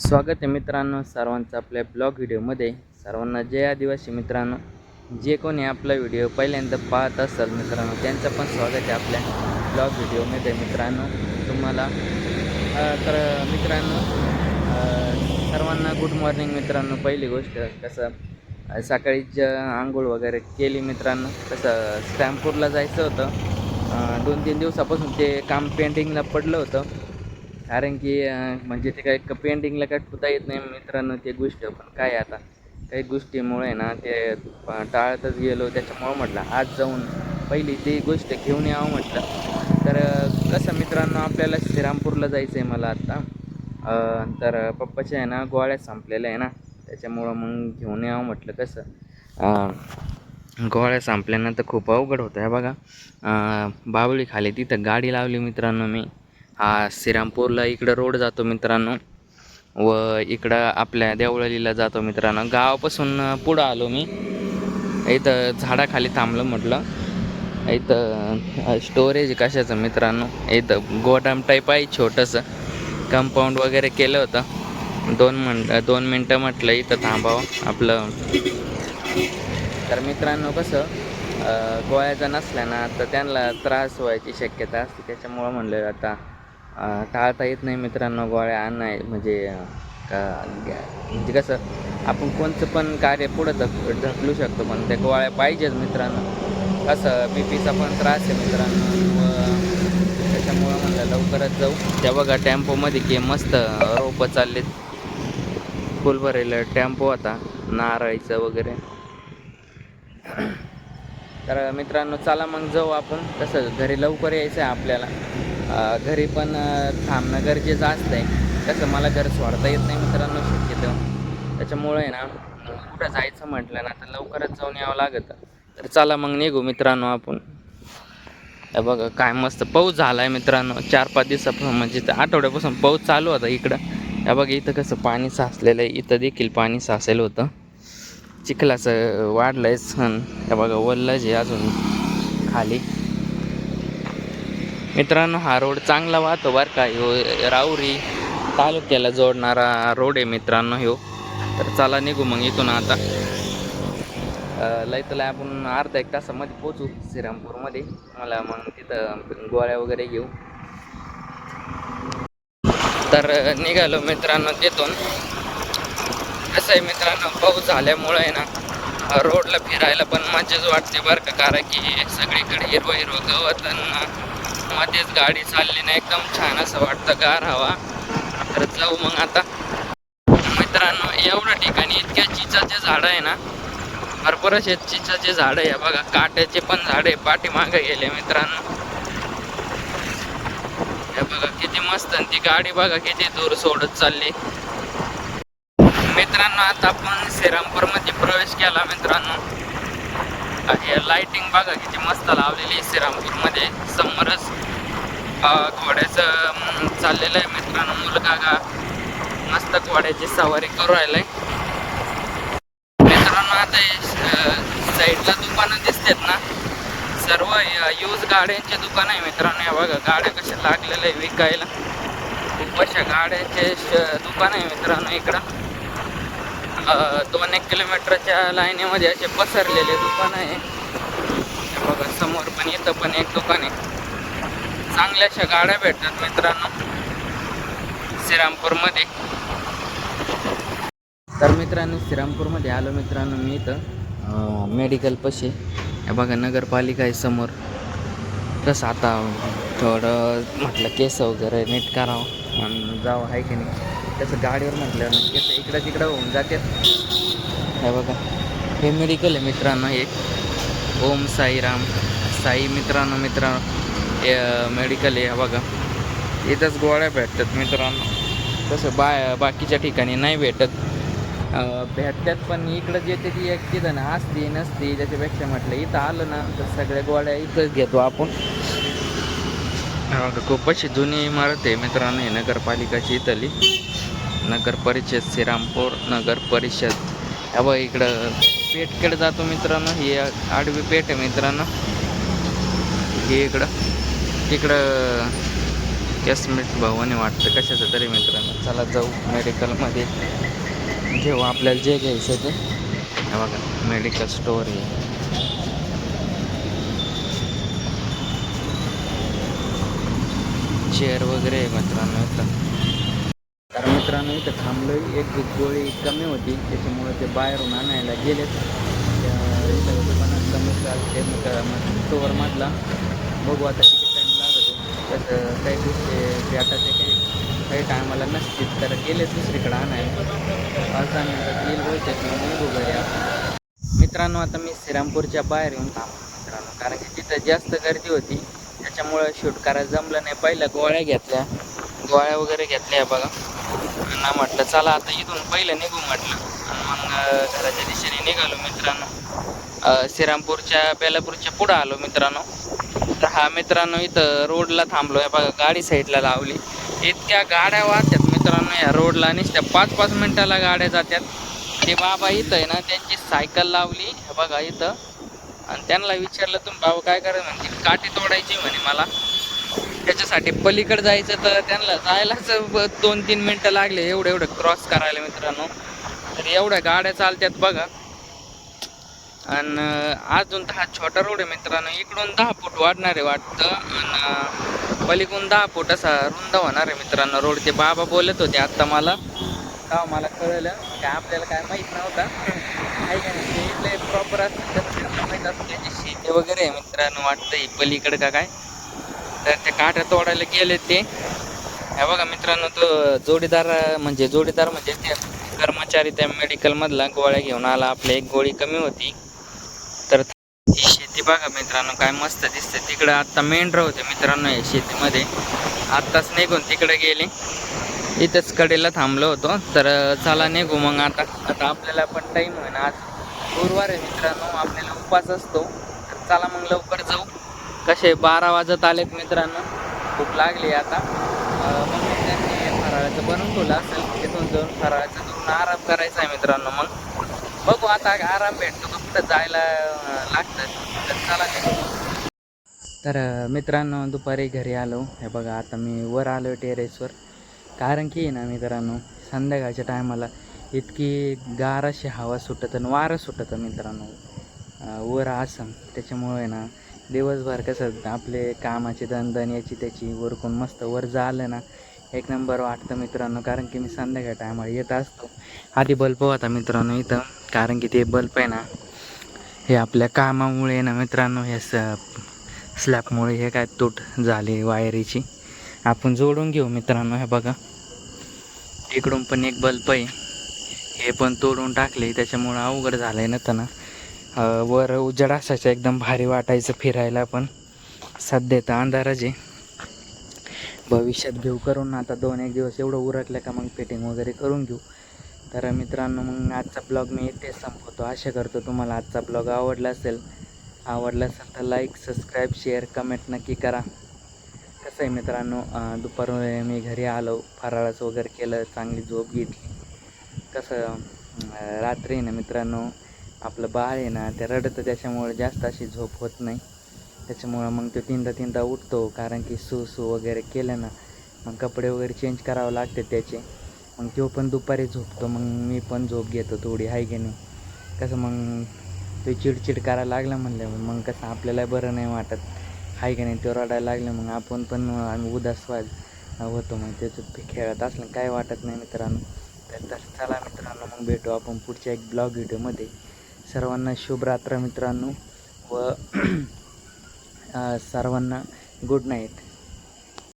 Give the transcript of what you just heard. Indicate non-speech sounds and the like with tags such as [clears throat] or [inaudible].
स्वागत आहे मित्रांनो सर्वांचं आपल्या ब्लॉग व्हिडिओमध्ये. सर्वांना जय आदिवासी मित्रांनो. जे कोणी आपला व्हिडिओ पहिल्यांदा पाहत असाल मित्रांनो त्यांचं पण स्वागत आहे आपल्या ब्लॉग व्हिडिओमध्ये मित्रांनो. तुम्हाला तर मित्रांनो सर्वांना गुड मॉर्निंग मित्रांनो. पहिली गोष्ट कसं सकाळी ज आंघोळ वगैरे केली मित्रांनो. कसं स्टॅम्पूरला जायचं होतं. दोन तीन दिवसापासून ते काम पेंटिंगला पडलं होतं. कारण की म्हणजे ते काय पेंटिंगला काय ठुता येत नाही मित्रांनो ते गोष्ट. पण काय आता? काही गोष्टीमुळे ना ते टाळतच गेलो. त्याच्यामुळं म्हटलं आज जाऊन पहिली ती गोष्ट घेऊन यावं म्हटलं. तर कसं मित्रांनो आपल्याला श्रीरामपूरला जायचं आहे मला आत्ता तर पप्पाच्या आहे ना गोळ्या संपलेल्या आहे ना. त्याच्यामुळं मग घेऊन यावं म्हटलं कसं? गोळ्या गोळ्या संपल्यानंतर खूप अवघड होतं आहे बघा बावळी खाली तिथं गाडी लावली मित्रांनो मी. हा श्रीरामपूरला इकडं रोड जातो मित्रांनो. व इकडं आपल्या देवळलीला जातो मित्रांनो. गावापासून पुढं आलो मी. इथं झाडाखाली थांबलं म्हटलं. इथं स्टोरेज कशाचं मित्रांनो? इथं गोडाम टाईप आहे छोटंसं. कंपाऊंड वगैरे केलं होतं. दोन म्हण दोन मिनटं म्हटलं इथं थांबावं आपलं. तर मित्रांनो कसं अं, नसल्या ना तर त्यांना त्रास व्हायची शक्यता असते. त्याच्यामुळं म्हणलं आता टाळता येत नाही मित्रांनो गोळ्या आणाय म्हणजे का- म्हणजे कसं आपण कोणतं पण कार्य पुढं धक ढकलू शकतो पण त्या गोळ्या पाहिजेच मित्रांनो. कसं बी पीचा पण त्रास आहे मित्रांनो व त्याच्यामुळं म्हणलं लवकरच जाऊ. त्या बघा टेम्पोमध्ये की मस्त रोपं चाललेत. फुल भरेलं टेम्पो होता नारळीचं वगैरे. तर मित्रांनो चला मग जाऊ आपण. कसं घरी लवकर यायचं आहे आपल्याला. घरी पण थांबणं गरजेचं असतं आहे त्याचं मला घर सोडता येत नाही मित्रांनो शक्यतो. त्याच्यामुळे आहे ना कुठं जायचं म्हटलं ना तर लवकरच जाऊन यावं लागतं. तर चला मग निघू मित्रांनो आपण. बघा काय मस्त पाऊस झाला आहे मित्रांनो. चार पाच दिवसापासून म्हणजे आठवड्यापासून पाऊस चालू होता इकडं. या बघा इथं कसं पाणी साचलेलं आहे. इथं देखील पाणी साचलेलं होतं. चिखलाचं वाढलं आहे सण. या बघा वल्ल जे अजून खाली. मित्रांनो हा रोड चांगला वाहतो बरं का. ह्यो राऊरी तालुक्याला जोडणारा रोड आहे मित्रांनो ह्यो. तर चला निघू मग इथून आता. लयतला लय तर लय आपण अर्धा एक तासामध्ये पोचू श्रीरामपूरमध्ये. मला मग तिथं गोळ्या वगैरे घेऊ. तर निघालो मित्रांनो तिथून. कसं आहे मित्रांनो पाऊस झाल्यामुळं आहे ना रोडला फिरायला पण मजाच वाटते बरं का कारण की सगळीकडे हिरवं हिरवं गवत आणि मध्येच गाडी चालली ना एकदम छान असं वाटतं गार हवा. तर जाऊ मग आता. मित्रांनो एवढ्या ठिकाणी इतक्या चिचाचे झाडं आहे ना भरपूर असे चिचाचे झाडं आहे. बघा काट्याचे पण झाड आहे पाठीमागे गेले मित्रांनो. हे बघा किती मस्त आणि ती गाडी बघा किती दूर सोडत चालली. मित्रांनो आता आपण श्रीरामपूरमध्ये प्रवेश केला मित्रांनो. हे लाइटिंग बघा किती मस्त लावलेली आहे श्रीरामपूरमध्ये. समोरच घोड्याच घोड्याचं चाललेलं आहे मित्रांनो. मुलगा गा मस्त घोड्याची सवारी करू राहिलाय. मित्रांनो आता साईडला दुकानं दिसतात ना. सर्व यूज गाड्यांचे दुकान आहे मित्रांनो. या बघा गाड्या कशा लागलेल्या आहे विकायला. खूप अशा गाड्यांचे दुकान आहे मित्रांनो इकडं. दोन एक किलोमीटरच्या लाईनीमध्ये असे पसरलेले दुकान आहे. बघा समोर पण इथं पण एक दुकान आहे. चांगल्याशा गाड्या भेटतात मित्रांनो श्रीरामपूरमध्ये. तर मित्रांनो श्रीरामपूरमध्ये आलो मित्रांनो मी इथं. मेडिकल पशी. हे बघा नगरपालिका आहे समोर. तसं आता थोडं म्हटलं केस वगैरे नीट करावं. आणि जावं आहे की नाही? तसं गाडीवर म्हटलं इकडं तिकडं होऊन जाते. हे बघा हे मेडिकल आहे मित्रांनो हे. ओम साईराम साई मित्रांनो मित्रांनो मेडिकल आहे बघा. इथंच गोळ्या भेटतात मित्रांनो. तसं बा बाकीच्या ठिकाणी नाही भेटत. भेटतात पण इकडं जे ती एक तिथं असती नसती त्याच्यापेक्षा म्हटलं इथं आलं ना तर सगळ्या गोळ्या इथंच घेतो आपण. खूपच खूप अशी जुनी इमारत आहे मित्रांनो ही नगरपालिकाची इथली. नगर परिषद श्रीरामपूर नगर परिषद. हा इकडं पेठकडे जातो मित्रांनो. हे आडवी पेठ आहे मित्रांनो. हे इकडं. तिकडं कॅसमेट भावाने वाटतं. कशाचं तरी मित्रांनो. चला जाऊ मेडिकलमध्ये. घेऊ आपल्याला जे घ्यायचं ते. हे बघा मेडिकल स्टोअर आहे. चेअर वगैरे आहे मित्रांनो इथं. कारण मित्रांनो इथं थांबलं एक गोळी कमी होती त्याच्यामुळे ते बाहेरून आणायला गेलेत. त्या मधला. बघू आता किती टाईम लागतो. तसं काही गोष्टी भेटायचे काही काही टायमाला नसतील तर गेले दुसरीकडे आणायला. पाच दहा मिनटात येईल बोलते निघू घरी आपण. मित्रांनो आता मी श्रीरामपूरच्या बाहेर येऊन थांबलो मित्रांनो. कारण की तिथं जास्त गर्दी होती. त्याच्यामुळं शूट करायला जमलं नाही. पहिल्या गोळ्या घेतल्या. गोळ्या वगैरे घेतल्या बघा. ना म्हटलं चला आता इथून पहिलं निघू म्हटलं. आणि मग घराच्या दिशेने निघालो मित्रांनो. श्रीरामपूरच्या बेलापूरच्या पुढं आलो मित्रांनो. तर हा मित्रांनो इथं रोडला थांबलो आहे बघा गाडी साईडला लावली. इतक्या गाड्या वाहत्यात मित्रांनो या रोडला. नुसत्या पाच पाच मिनिटाला गाड्या जात्यात. ते बाबा इथं आहे ना त्यांची सायकल लावली. हे बघा इथं. आणि त्यांना विचारलं तुम्ही बाबा काय करायचं म्हणजे काठी तोडायची म्हणे मला. त्याच्यासाठी पलीकडे जायचं तर त्यांना जायलाच दोन तीन मिनटं लागले. एवढं एवढं क्रॉस करायला मित्रांनो. तर एवढ्या गाड्या चालत्यात बघा. आणि अजून तर हा छोटा रोड आहे मित्रांनो. इकडून दहा फूट वाढणार आहे वाटतं. आणि पलीकडून दहा फूट असा रुंद होणार आहे मित्रांनो रोड ते बाबा बोलत होते आत्ता मला. का मला कळलं काय आपल्याला काय माहीत नव्हता. आहे का नाही? इथले प्रॉपर असतं. माहीत असतं त्याची शेती वगैरे आहे मित्रांनो वाटतं ही पलीकडं का काय? तर ते काठ्या तोडायला गेले ते. हे बघा मित्रांनो तो जोडीदार म्हणजे जोडीदार म्हणजे ते कर्मचारी त्या मेडिकलमधला गोळ्या घेऊन आला. आपली एक गोळी कमी होती. तर ही शेती बघा मित्रांनो काय मस्त दिसते. तिकडं आत्ता मेंढरं होते मित्रांनो या शेतीमध्ये. आत्ताच निघून तिकडे गेले. इथंच कडेला थांबलो होतो. तर चला निघू मग आता. आता आपल्याला पण टाईम होईना आज गुरुवार आहे मित्रांनो. आपल्याला उपास असतो. तर चला मग लवकर जाऊ. कसे बारा वाजत आलेत मित्रांनो? खूप लागली आता. मग त्यांनी फराळाचं बनवून ठेवलं असेल. तिथून जाऊन फराळाचं करून आराम करायचा आहे मित्रांनो मग. बघू आता आराम भेटतो फक्त कुठं जायला लागतं. तर चला तर मित्रांनो दुपारी घरी आलो. हे बघा आता मी वर आलो टेरेसवर. कारण की ना मित्रांनो संध्याकाळच्या टायमाला इतकी गार अशी हवा सुटत आणि वारं सुटतं मित्रांनो. वर आसम. त्याच्यामुळे ना दिवसभर कसं आपले कामाचे दणदण याची त्याची वरकून मस्त वर झालं ना एक नंबर वाटतं मित्रांनो कारण की मी संध्याकाळ टायमाला येत असतो. आधी बल्ब होता मित्रांनो इथं कारण की ते बल्ब आहे ना हे आपल्या कामामुळे ना मित्रांनो हे स स्लॅबमुळे हे काय तूट झाली वायरीची. आपण जोडून घेऊ मित्रांनो हे बघा. इकडून पण एक बल्ब आहे. हे पण तोडून टाकले त्याच्यामुळं अवघड झालं आहे ना त्यांना. वर उजड असायचं एकदम भारी वाटायचं फिरायला पण. सध्या तर अंधाराच. आहे भविष्यात घेऊ करून आता दोन एक दिवस एवढं उरकलं का मग फिटिंग वगैरे करून घेऊ. तर मित्रांनो मग आजचा ब्लॉग मी इथेच संपवतो. आशा करतो तुम्हाला आजचा ब्लॉग आवडला असेल. आवडला असेल तर लाईक सबस्क्राईब शेअर कमेंट नक्की करा. कसं आहे मित्रांनो दुपार मी घरी आलो फराळाचं वगैरे केलं चांगली झोप घेतली. कसं रात्री ना मित्रांनो आपलं बाळ आहे ना ते रडतं त्याच्यामुळे जास्त अशी झोप होत नाही. त्याच्यामुळं मग तो तीनदा तीनदा उठतो कारण की सू सू वगैरे केलं ना मग कपडे वगैरे चेंज करावं लागते त्याचे. मग तो पण दुपारी झोपतो मग मी पण झोप घेतो थोडी हाय की नाही. कसं मग तो चिडचिड करायला लागला म्हणलं मग कसं आपल्याला बरं नाही वाटत. हाय की नाही तो रडायला लागलं मग आपण पण आम्ही उदास व्हायला होतो मग त्याचं खेळत असलं काय वाटत नाही मित्रांनो. तर तर चला मित्रांनो मग भेटू आपण पुढच्या एक ब्लॉग व्हिडिओमध्ये. सर्वांना शुभरात्र मित्रांनो व [clears throat] सर्वांना गुड नाईट